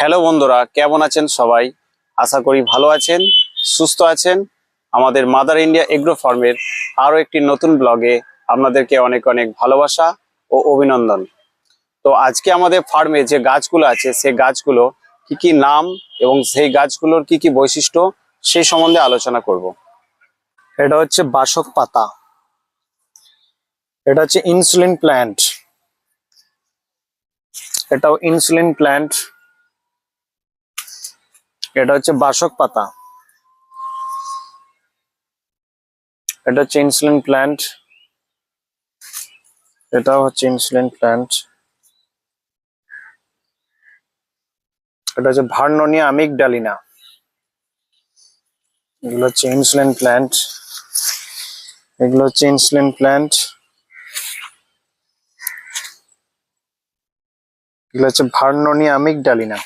Hello বন্ধুরা, কেমন আছেন সবাই? আশা করি ভালো আছেন, সুস্থ আছেন। আমাদের মাদার ইন্ডিয়া এগ্রো ফার্মের আরও একটি নতুন ব্লগে আপনাদেরকে অনেক অনেক ভালোবাসা ও অভিনন্দন। তো আজকে আমাদের ফার্মে যে গাছগুলো আছে, সেই গাছগুলো কি কি নাম এবং সেই গাছগুলোর কি কি বৈশিষ্ট্য, সেই সম্বন্ধে আলোচনা করব। এটা হচ্ছে বাসক পাতা। এটা হচ্ছে ইনসুলিন প্ল্যান্ট এটাও ইনসুলিন প্ল্যান্ট এটা হচ্ছে বাসক পাতা। এটা হচ্ছে ইনসুলিন প্ল্যান্ট এটাও হচ্ছে ইনসুলিন প্ল্যান্ট এটা হচ্ছে ভার্নোনিয়া আমিক ডালিনা এগুলো হচ্ছে ইনসুলিন প্ল্যান্ট এগুলো হচ্ছে ইনসুলিন প্ল্যান্ট এগুলো হচ্ছে ভার্নোনিয়া আমিক ডালিনা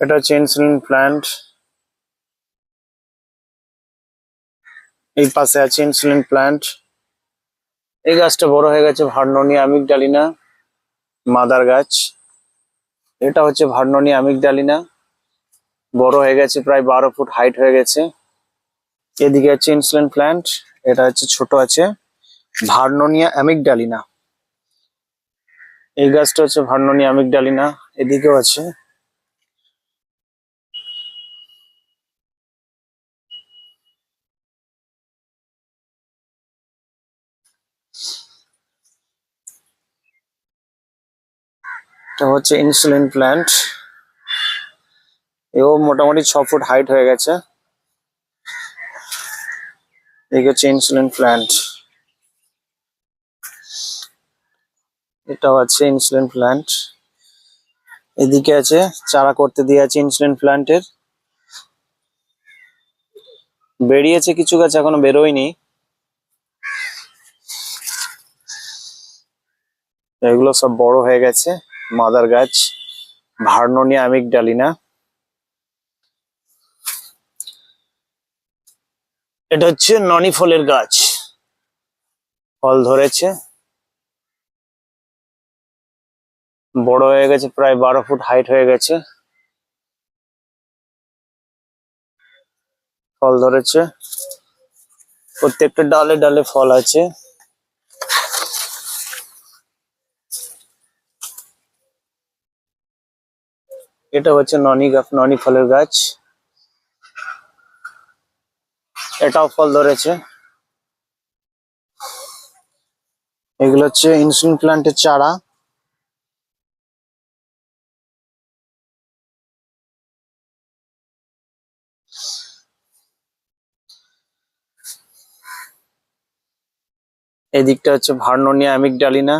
এটা হচ্ছে ইনসুলিন প্ল্যান্ট। এই পাশে আছে ইনসুলিন প্ল্যান্ট। এই গাছটা বড় হয়ে গেছে ভার্নোনিয়া আমিক ডালিনা মাদার গাছ। এটা হচ্ছে ভার্নোনিয়া আমিক ডালিনা বড় হয়ে গেছে প্রায় বারো ফুট হাইট হয়ে গেছে। এদিকে আছে ইনসুলিন প্ল্যান্ট, এটা হচ্ছে ছোট আছে ভার্নোনিয়া ডালিনা এই গাছটা হচ্ছে ভার্নোনিয়া অ্যামিক ডালিনা এদিকেও আছে। এটা হচ্ছে ইনসুলিন প্ল্যান্ট এও মোটামুটি ছ ফুট হাইট হয়ে গেছে। এই হচ্ছে ইনসুলিন প্ল্যান্ট এটাও আছে ইনসুলিন প্ল্যান্ট এদিকে আছে, চারা করতে দিয়ে আছে ইনসুলিন প্ল্যান্টের বেরিয়েছে কিছু গাছ, এখনও বেরোয়নি। এগুলো সব বড় হয়ে গেছে। মাদার গাছ, ভার্নোনিয়া আমিক ডালিনা এটা হচ্ছে ননি ফলের গাছ। ফল ধরেছে। বড় হয়ে গেছে, প্রায় বারো ফুট হাইট হয়ে গেছে। ফল ধরেছে। প্রত্যেকটা ডালে ডালে ফল আছে। এটা হচ্ছে ননি গাছ ননি ফলের গাছ। এটাও ফল ধরেছে। এগুলো হচ্ছে ইনসুলিন প্ল্যান্টের চারা। এদিকটা হচ্ছে ভার্নোনিয়া অ্যামিক ডালিনা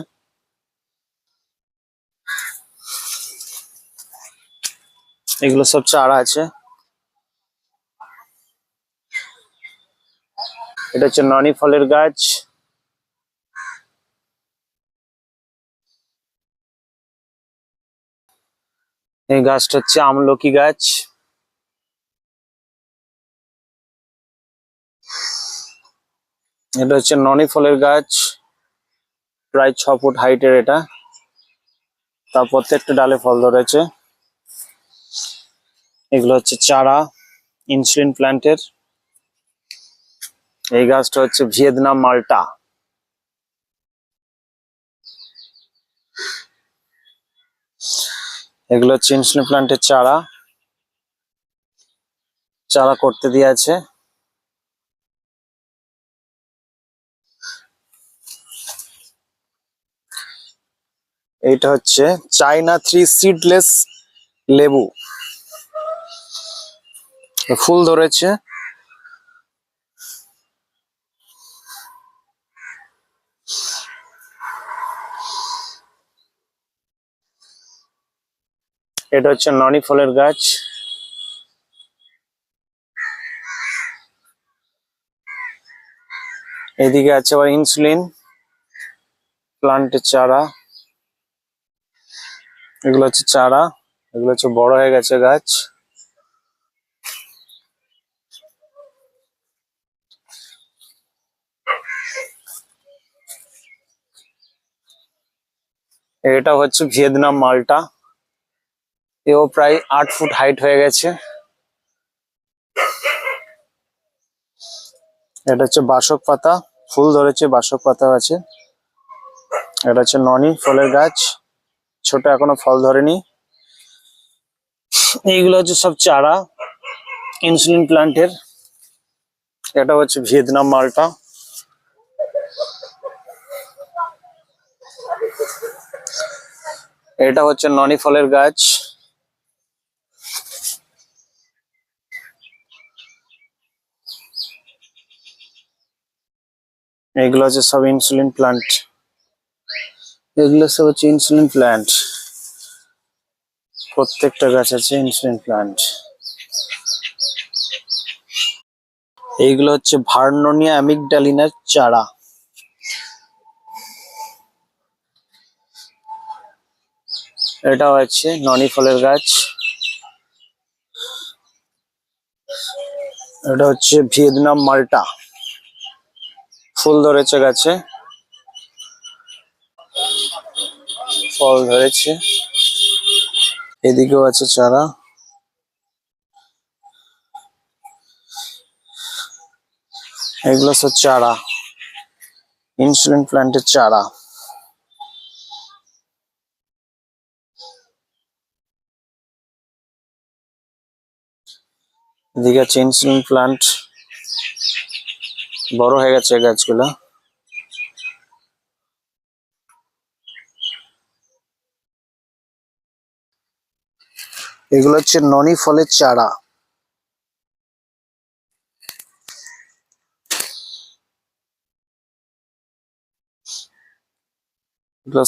এগুলো সব চারা আছে। এটা হচ্ছে ননি ফলের গাছ। এই গাছটা হচ্ছে আমলকি গাছ। এটা হচ্ছে ননি ফলের গাছ। প্রায় ছ ফুট হাইটের এটা। তার প্রত্যেকটা ডালে ফল ধরেছে। এগুলো হচ্ছে চারা ইনসুলিন প্ল্যান্টের এই গাছটা হচ্ছে ভিয়েতনাম, মাল্টা। এগুলো হচ্ছে ইনসুলিন প্ল্যান্টের চারা। চারা করতে দিয়ে আছে। এইটা হচ্ছে চাইনা থ্রি সিডলেস লেবু। ফুল ধরেছে। এটা হচ্ছে ননি ফলের গাছ। এদিকে আছে আবার ইনসুলিন, প্লান্টের চারা। এগুলো হচ্ছে চারা, এগুলো হচ্ছে বড় হয়ে গেছে গাছ। এটা হচ্ছে ভিয়েতনাম মালটা। এও প্রায় আট ফুট হাইট হয়ে গেছে। এটা হচ্ছে বাসক পাতা, ফুল ধরেছে, বাসক পাতা আছে। এটা হচ্ছে ননি ফলের গাছ, ছোট এখনও ফল ধরেনি। এইগুলো হচ্ছে সব চারা, ইনসুলিন প্লান্টের। এটা হচ্ছে ভিয়েতনাম মালটা। এটা হচ্ছে ননি ফলের গাছ। এগুলো হচ্ছে সব ইনসুলিন প্লান্ট এগুলো সব হচ্ছে ইনসুলিন প্লান্ট প্রত্যেকটা গাছ আছে ইনসুলিন প্লান্ট এইগুলো হচ্ছে ভার্নোনিয়া অ্যামিগডালিনার চারা। এটা আছে, ননি ফলের গাছ। এটা হচ্ছে ভিয়েতনাম মাল্টা। ফুল ধরেছে গাছে। ফল ধরেছে। এদিকেও আছে চারা। এগুলো সব চারা। ইনসুলিন প্ল্যান্টের চারা। এদিকে ইনসুলিন প্লান্ট। বড় হয়ে গেছে গাছগুলো। এগুলো হচ্ছে ননি ফলের চারা।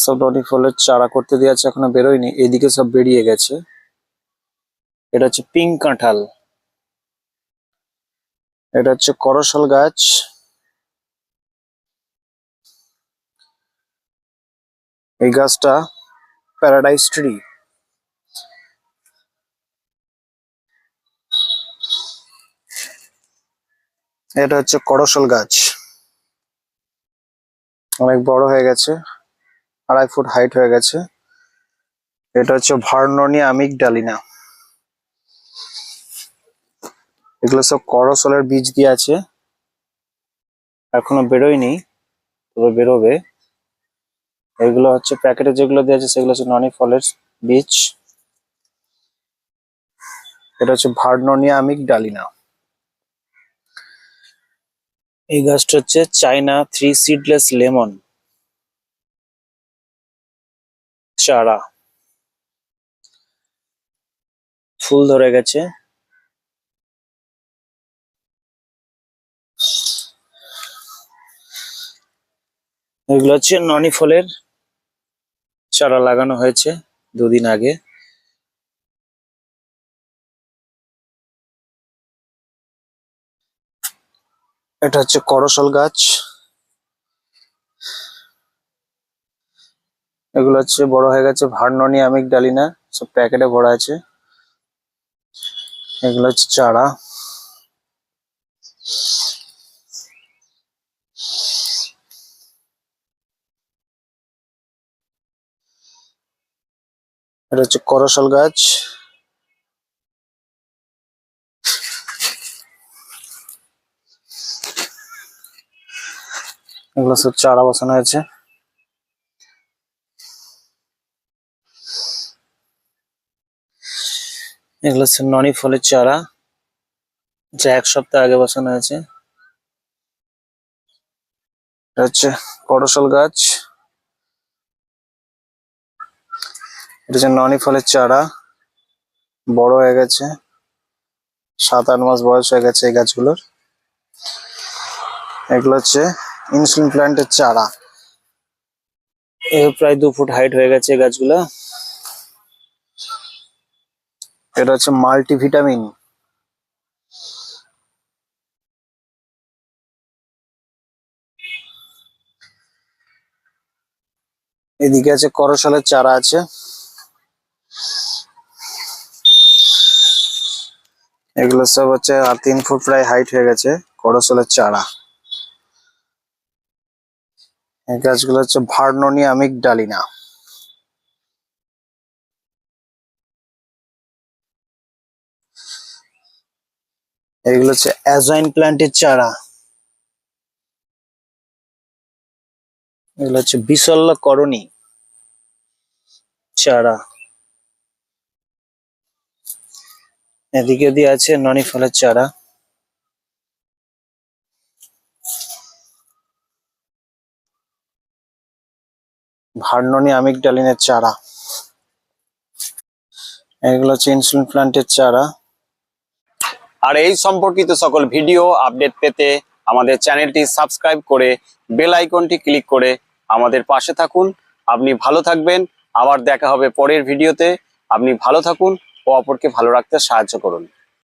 সব ননি ফলের চারা করতে দিয়ে আছে, এখনও বেরোয়নি। এদিকে সব বেরিয়ে গেছে। এটা হচ্ছে পিঙ্ক কাঁঠাল। এটা হচ্ছে করসল গাছ। এই গাছটা প্যারাডাইস ট্রি। এটা হচ্ছে করসল গাছ। অনেক বড় হয়ে গেছে, আড়াই ফুট হাইট হয়ে গেছে। এটা হচ্ছে ভার্ননি আমিক ডালিনা। এগুলো সব করসলের বীজ দিয়ে আছে। এখনও বেরোয়নি তবে বেরোবে। এগুলো হচ্ছে প্যাকেটে যেগুলো দেওয়া আছে, সেগুলো হচ্ছে ননি ফলের বীজ। এটা হচ্ছে ভার্নোনিয়া আমিক ডালিনা এই গাছটা হচ্ছে চাইনা থ্রি সিডলেস লেমন। চারা। ফুল ধরে গেছে। এগুলো হচ্ছে ননি ফলের চারা লাগানো হয়েছে দুদিন আগে। এটা হচ্ছে করসল গাছ। এগুলো হচ্ছে বড় হয়ে গেছে ভার্ননি আমিক, ডালিনা, সব প্যাকেটে ভরা আছে। এগুলো হচ্ছে চারা। এটা হচ্ছে করসল গাছ। এগুলো সব চারা বসানো হয়েছে। এগুলো হচ্ছে ননি ফলের চারা, যা এক সপ্তাহ আগে বসানো হয়েছে। এটা হচ্ছে করসল গাছ। এটা হচ্ছে ননি ফলের চারা। বড় হয়ে গেছে। সাত আট মাস বয়স হয়ে গেছে এই গাছগুলোর। এগুলো হচ্ছে ইনসুলিন প্ল্যান্টের চারা। প্রায় দু ফুট হাইট হয়ে গেছে এই গাছগুলো। এটা হচ্ছে মাল্টিভিটামিন এদিকে আছে করসলের চারা আছে। এগুলো সব হচ্ছে আর তিন ফুট প্রায় হাইট হয়ে গেছে, করসলের চারা। এই গাছগুলো হচ্ছে ভার্নোনিয়ামিক ডালিনা। এগুলো হচ্ছে অ্যাজাইন প্ল্যান্টের চারা। এগুলো হচ্ছে বিশল্য করণী চারা। এদিকে দিয়ে আছে ননি ফলের চারা। ভার্ননি আমিক ডালিনের চারা। এগুলো হচ্ছে ইনসুলিন প্ল্যান্টের চারা। আর এই সম্পর্কিত সকল ভিডিও আপডেট পেতে আমাদের চ্যানেলটি সাবস্ক্রাইব করে বেল আইকনটি ক্লিক করে আমাদের পাশে থাকুন। আপনি ভালো থাকবেন। আবার দেখা হবে পরের ভিডিওতে। আপনি ভালো থাকুন। অপরকে ভালো রাখতে সাহায্য করুন।